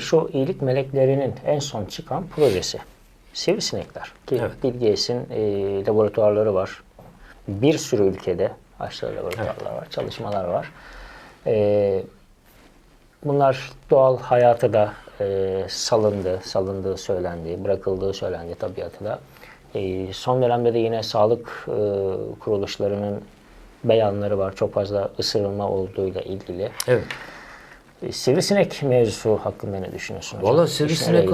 şu iyilik meleklerinin en son çıkan projesi. Sivrisinekler. Ki Evet. Bill Gates'in e, laboratuvarları var. Bir sürü ülkede aşırı laboratuvarlar var, çalışmalar var. E, bunlar doğal hayata da e, salındı, salındığı söylendi, bırakıldığı söylendi tabiatı da. E, son dönemde de yine sağlık e, kuruluşlarının beyanları var. Çok fazla ısırılma olduğuyla ilgili. Evet. E, Sivrisinek mevzusu hakkında ne düşünüyorsunuz? Valla sivrisinek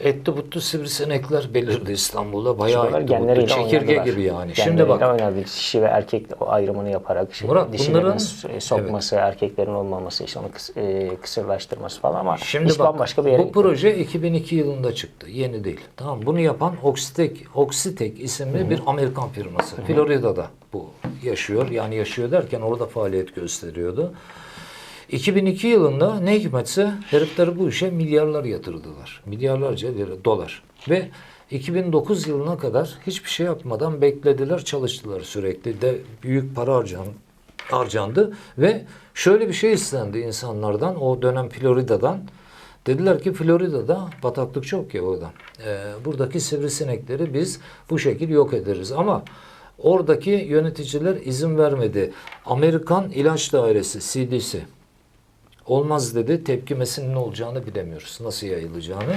etli butlu sivrisinekler belirdi İstanbul'da. Bayağı Bunlar etli butlu. Çekirge oynadılar. gibi yani. Şimdi bak oynadı. Dişi ve erkek ayrımını yaparak şey, Murat, dişilerin bunların- s- sokması, erkeklerin olmaması, işte onu kıs- e, kısırlaştırması falan ama Şimdi iş bak bambaşka bir yere bu gitti. proje 2002 yılında çıktı. Yeni değil. Tamam bunu yapan Oxitec, Oxitec isimli bir Amerikan firması. Florida'da bu yaşıyor. Yani yaşıyor derken orada faaliyet gösteriyordu. 2002 yılında ne hikmetse herifler bu işe milyarlar yatırdılar. Milyarlarca dolar. Ve 2009 yılına kadar hiçbir şey yapmadan beklediler, çalıştılar sürekli. De büyük para harcan, harcandı ve şöyle bir şey istendi insanlardan o dönem Florida'dan. Dediler ki Florida'da bataklık çok ya orada. Ee, buradaki sivrisinekleri biz bu şekil yok ederiz ama oradaki yöneticiler izin vermedi. Amerikan İlaç Dairesi CDC olmaz dedi. Tepkimesinin ne olacağını bilemiyoruz. Nasıl yayılacağını.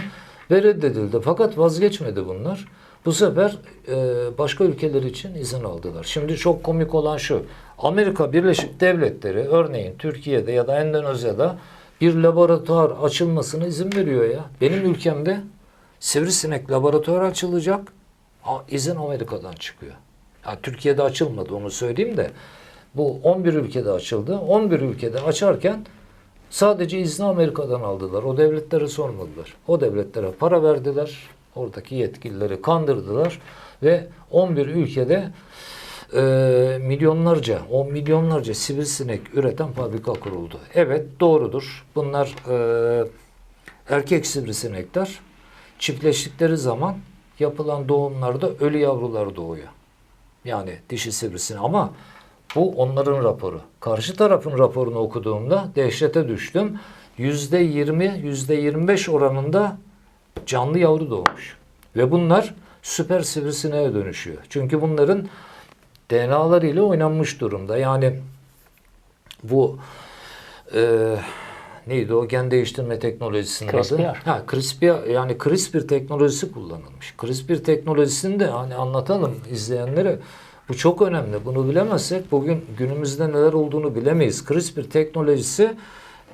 Ve reddedildi. Fakat vazgeçmedi bunlar. Bu sefer e, başka ülkeler için izin aldılar. Şimdi çok komik olan şu. Amerika Birleşik Devletleri örneğin Türkiye'de ya da Endonezya'da bir laboratuvar açılmasına izin veriyor ya. Benim ülkemde sivrisinek laboratuvar açılacak. A- izin Amerika'dan çıkıyor. Ya Türkiye'de açılmadı onu söyleyeyim de. Bu 11 ülkede açıldı. 11 ülkede açarken Sadece izni Amerika'dan aldılar. O devletlere sormadılar. O devletlere para verdiler. Oradaki yetkilileri kandırdılar. Ve 11 ülkede e, milyonlarca, on milyonlarca sivrisinek üreten fabrika kuruldu. Evet doğrudur. Bunlar e, erkek sivrisinekler. Çiftleştikleri zaman yapılan doğumlarda ölü yavrular doğuyor. Yani dişi sivrisinek ama bu onların raporu. Karşı tarafın raporunu okuduğumda dehşete düştüm. Yüzde yirmi, yüzde yirmi beş oranında canlı yavru doğmuş. Ve bunlar süper sivrisineğe dönüşüyor. Çünkü bunların DNA'larıyla oynanmış durumda. Yani bu e, neydi o gen değiştirme teknolojisinin adı? CRISPR. Ha, CRISPR yani CRISPR teknolojisi kullanılmış. CRISPR teknolojisini de hani anlatalım izleyenlere. Bu çok önemli. Bunu bilemezsek bugün günümüzde neler olduğunu bilemeyiz. CRISPR teknolojisi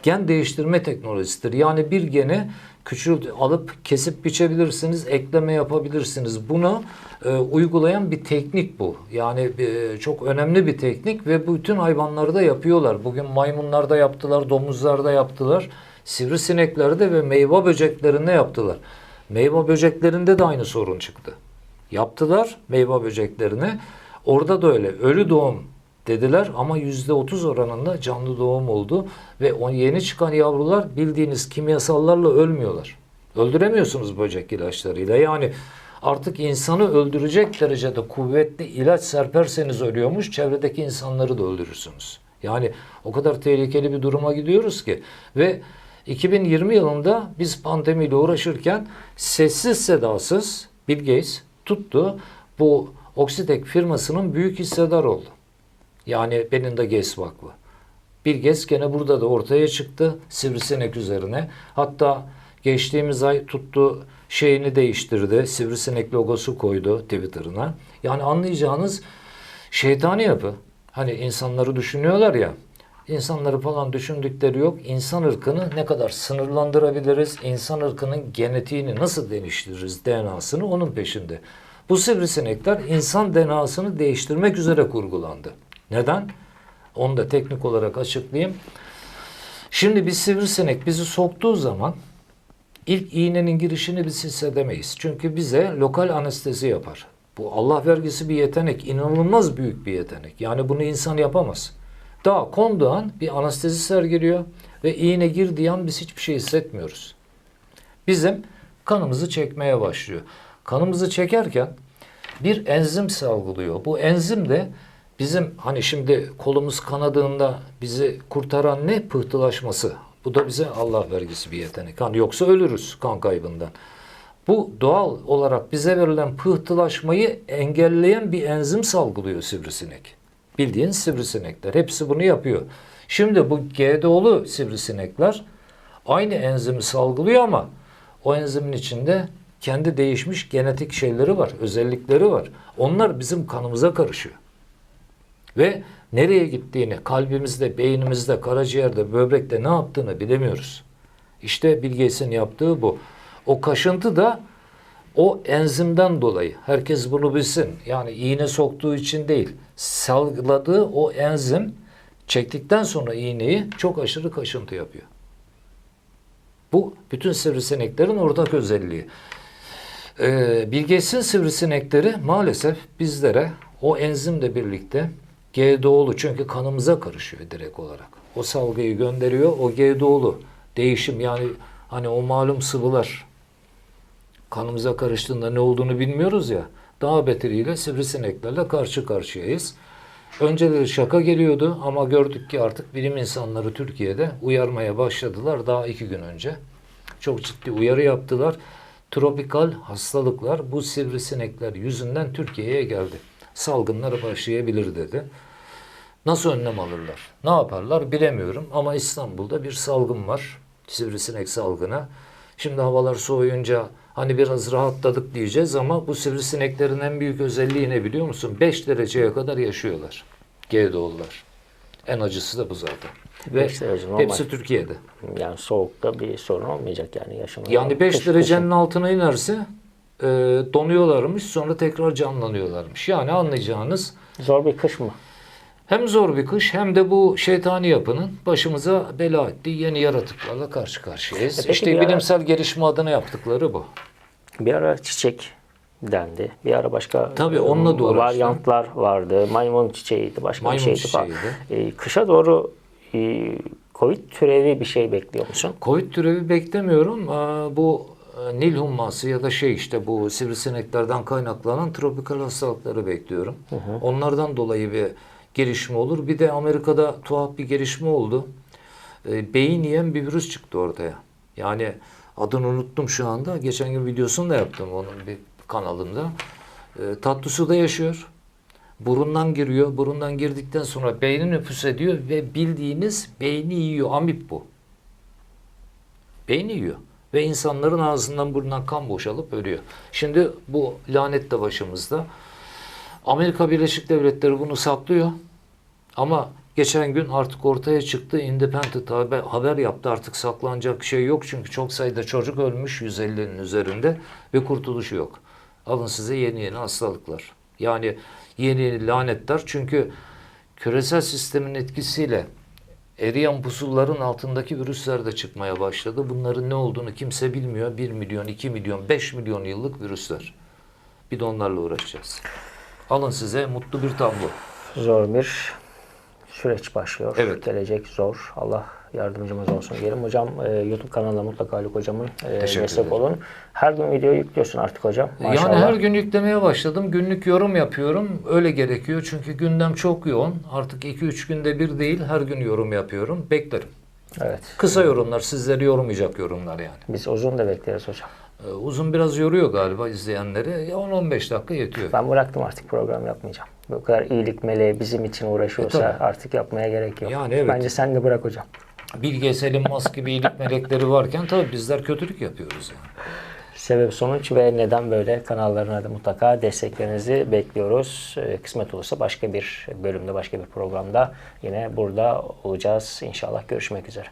gen değiştirme teknolojisidir. Yani bir geni küçült alıp kesip biçebilirsiniz, ekleme yapabilirsiniz. Bunu e, uygulayan bir teknik bu. Yani e, çok önemli bir teknik ve bütün hayvanlarda yapıyorlar. Bugün maymunlarda yaptılar, domuzlarda yaptılar, sivrisineklerde ve meyve böceklerinde yaptılar. Meyve böceklerinde de aynı sorun çıktı. Yaptılar meyve böceklerine. Orada da öyle. Ölü doğum dediler ama yüzde otuz oranında canlı doğum oldu ve o yeni çıkan yavrular bildiğiniz kimyasallarla ölmüyorlar. Öldüremiyorsunuz böcek ilaçlarıyla. Yani artık insanı öldürecek derecede kuvvetli ilaç serperseniz ölüyormuş, çevredeki insanları da öldürürsünüz. Yani o kadar tehlikeli bir duruma gidiyoruz ki ve 2020 yılında biz pandemiyle uğraşırken sessiz sedasız Bill Gates tuttu bu Oxitec firmasının büyük hissedar oldu. Yani Belinda Gates Vakfı. Bill Gates gene burada da ortaya çıktı sivrisinek üzerine. Hatta geçtiğimiz ay tuttu şeyini değiştirdi. Sivrisinek logosu koydu Twitter'ına. Yani anlayacağınız şeytani yapı. Hani insanları düşünüyorlar ya. İnsanları falan düşündükleri yok. İnsan ırkını ne kadar sınırlandırabiliriz? İnsan ırkının genetiğini nasıl değiştiririz DNA'sını onun peşinde. Bu sivrisinekler insan DNA'sını değiştirmek üzere kurgulandı. Neden? Onu da teknik olarak açıklayayım. Şimdi bir sivrisinek bizi soktuğu zaman ilk iğnenin girişini biz hissedemeyiz. Çünkü bize lokal anestezi yapar. Bu Allah vergisi bir yetenek, inanılmaz büyük bir yetenek. Yani bunu insan yapamaz. Daha konduğu an bir anestezi sergiliyor ve iğne girdiği an biz hiçbir şey hissetmiyoruz. Bizim kanımızı çekmeye başlıyor. Kanımızı çekerken bir enzim salgılıyor. Bu enzim de bizim hani şimdi kolumuz kanadığında bizi kurtaran ne? Pıhtılaşması. Bu da bize Allah vergisi bir yetenek. Hani yoksa ölürüz kan kaybından. Bu doğal olarak bize verilen pıhtılaşmayı engelleyen bir enzim salgılıyor sivrisinek. Bildiğin sivrisinekler. Hepsi bunu yapıyor. Şimdi bu GDO'lu sivrisinekler aynı enzimi salgılıyor ama o enzimin içinde kendi değişmiş genetik şeyleri var, özellikleri var. Onlar bizim kanımıza karışıyor. Ve nereye gittiğini kalbimizde, beynimizde, karaciğerde, böbrekte ne yaptığını bilemiyoruz. İşte Bill Gates'in yaptığı bu. O kaşıntı da o enzimden dolayı. Herkes bunu bilsin. Yani iğne soktuğu için değil. Salgıladığı o enzim çektikten sonra iğneyi çok aşırı kaşıntı yapıyor. Bu bütün sivrisineklerin ortak özelliği. Ee, Bill Gates'in sivrisinekleri maalesef bizlere o enzimle birlikte GDO'lu çünkü kanımıza karışıyor direkt olarak. O salgıyı gönderiyor. O GDO'lu değişim yani hani o malum sıvılar kanımıza karıştığında ne olduğunu bilmiyoruz ya. Daha beteriyle sivrisineklerle karşı karşıyayız. Önceleri şaka geliyordu ama gördük ki artık bilim insanları Türkiye'de uyarmaya başladılar daha iki gün önce. Çok ciddi uyarı yaptılar. Tropikal hastalıklar bu sivrisinekler yüzünden Türkiye'ye geldi. Salgınlar başlayabilir dedi. Nasıl önlem alırlar? Ne yaparlar bilemiyorum ama İstanbul'da bir salgın var. Sivrisinek salgını. Şimdi havalar soğuyunca hani biraz rahatladık diyeceğiz ama bu sivrisineklerin en büyük özelliği ne biliyor musun? 5 dereceye kadar yaşıyorlar. GDO'lular. En acısı da bu zaten. Ve Beş derece normal. hepsi Türkiye'de. Yani soğukta bir sorun olmayacak yani yaşamada. Yani 5 Kış- derecenin altına inerse e, donuyorlarmış sonra tekrar canlanıyorlarmış. Yani anlayacağınız kışın. Zor bir kış mı? hem zor bir kış hem de bu şeytani yapının başımıza bela ettiği yeni yaratıklarla karşı karşıyayız. E işte bir ara- bilimsel gelişme adına yaptıkları bu. Bir ara çiçek dendi. Bir ara başka Tabii, e, onunla uğraştı. varyantlar vardı. Maymun çiçeğiydi, başka Maymun bir şeydi falan. çiçeğiydi. E, kışa doğru e, Covid türevi bir şey bekliyor musun? Covid türevi beklemiyorum. Aa, Bu e, Nil humması ya da şey işte bu sivrisineklerden kaynaklanan tropikal hastalıkları bekliyorum. Onlardan dolayı bir gelişme olur. Bir de Amerika'da tuhaf bir gelişme oldu. E, beyin yiyen bir virüs çıktı ortaya. Yani adını unuttum şu anda. Geçen gün videosunu da yaptım onun bir kanalında. E, tatlı suda yaşıyor. Burundan giriyor. Burundan girdikten sonra beyni nüfus ediyor ve bildiğiniz beyni yiyor. Amip bu. Beyni yiyor. Ve insanların ağzından burnundan kan boşalıp ölüyor. Şimdi bu lanet de başımızda. Amerika Birleşik Devletleri bunu saklıyor. Ama geçen gün artık ortaya çıktı. Independent haber, haber yaptı. Artık saklanacak şey yok. Çünkü çok sayıda çocuk ölmüş 150'nin üzerinde ve kurtuluşu yok. Alın size yeni yeni hastalıklar. Yani yeni lanetler. Çünkü küresel sistemin etkisiyle eriyen buzulların altındaki virüsler de çıkmaya başladı. Bunların ne olduğunu kimse bilmiyor. 1 milyon, 2 milyon, 5 milyon yıllık virüsler. Bir de onlarla uğraşacağız. Alın size mutlu bir tablo. Zor bir süreç başlıyor. Evet. Gelecek zor. Allah yardımcımız olsun diyelim. Hocam e, YouTube kanalına mutlaka Haluk Hocam'ın e, Teşekkür destek ederim. olun. Her gün video yüklüyorsun artık hocam. Maşallah. Yani her gün yüklemeye başladım. Günlük yorum yapıyorum. Öyle gerekiyor. Çünkü gündem çok yoğun. Artık 2-3 günde bir değil her gün yorum yapıyorum. Beklerim. Evet. Kısa yorumlar, sizleri yormayacak yorumlar yani. Biz uzun da bekleriz hocam. Ee, Uzun biraz yoruyor galiba izleyenleri. Ya 10-15 dakika yetiyor. Ben bıraktım artık program yapmayacağım. Bu kadar iyilik meleği bizim için uğraşıyorsa E, tabii. artık yapmaya gerek yok. Yani evet. Bence sen de bırak hocam. Bilge Selim Musk gibi iyilik melekleri varken tabii bizler kötülük yapıyoruz yani. Sebep sonuç ve neden böyle kanallarına da mutlaka desteklerinizi bekliyoruz. Ee, Kısmet olursa başka bir bölümde, başka bir programda yine burada olacağız. İnşallah görüşmek üzere.